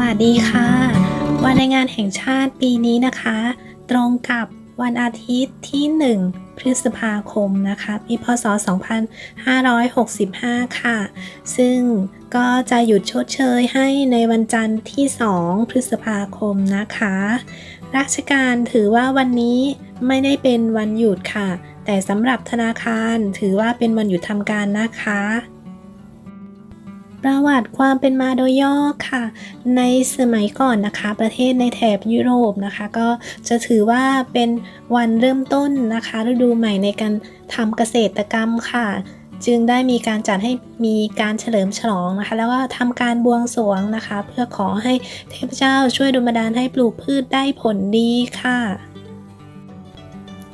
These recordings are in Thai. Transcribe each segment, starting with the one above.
วัสดีค่ะ วันแรงงานแห่งชาติปีนี้นะคะ ตรงกับวันอาทิตย์ที่ 1 พฤษภาคมนะคะปีพศ 2565 ค่ะ ซึ่งก็จะหยุดชดเชยให้ในวันจันทร์ที่ 2 พฤษภาคมนะคะ ราชการถือว่าวันนี้ไม่ได้เป็นวันหยุดค่ะ แต่สำหรับธนาคารถือว่าเป็นวันหยุดทำการนะคะ ประวัติความเป็นมาโดยย่อค่ะ ในสมัยก่อนนะคะ ประเทศในแถบยุโรปนะคะ ก็จะถือว่าเป็นวันเริ่มต้นนะคะฤดูใหม่ในการทำเกษตรกรรมค่ะ จึงได้มีการจัดให้มีการเฉลิมฉลองนะคะ แล้วก็ทำการบวงสรวงนะคะ เพื่อขอให้เทพเจ้าช่วยดลบันดาลให้ปลูกพืชได้ผลดีค่ะ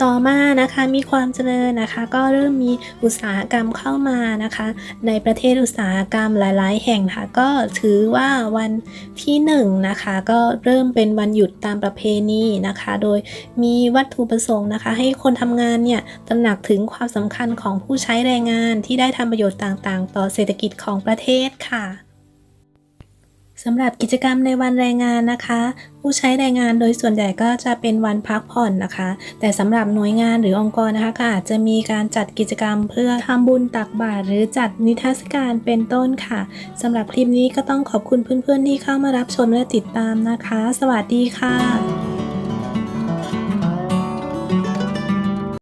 ต่อมานะคะมีความเจริญนะคะก็เริ่มมีอุตสาหกรรมเข้ามานะคะ ในประเทศอุตสาหกรรมหลาย ๆ แห่งค่ะก็ถือว่าวันที่1นงนะคะก็เริ่มเป็นวันหยุดตามประเพณีนะคะ โดยมีวัตถุประสงค์นะคะ ให้คนทำงานเนี่ยตระหนักถึงความสำคัญของผู้ใช้แรงงานที่ได้ทำประโยชน์ต่าง ๆ ต่อเศรษฐกิจของประเทศค่ะ สำหรับกิจกรรมในวันแรงงานนะคะ ผู้ใช้แรงงานโดยส่วนใหญ่ก็จะเป็นวันพักผ่อนนะคะ แต่สำหรับหน่วยงานหรือองค์กรนะคะก็อาจจะมีการจัดกิจกรรมเพื่อทำบุญตักบาตรหรือจัดนิทรรศการเป็นต้นค่ะสำหรับคลิปนี้ก็ต้องขอบคุณเพื่อนๆที่เข้ามารับชมและติดตามนะคะ สวัสดีค่ะ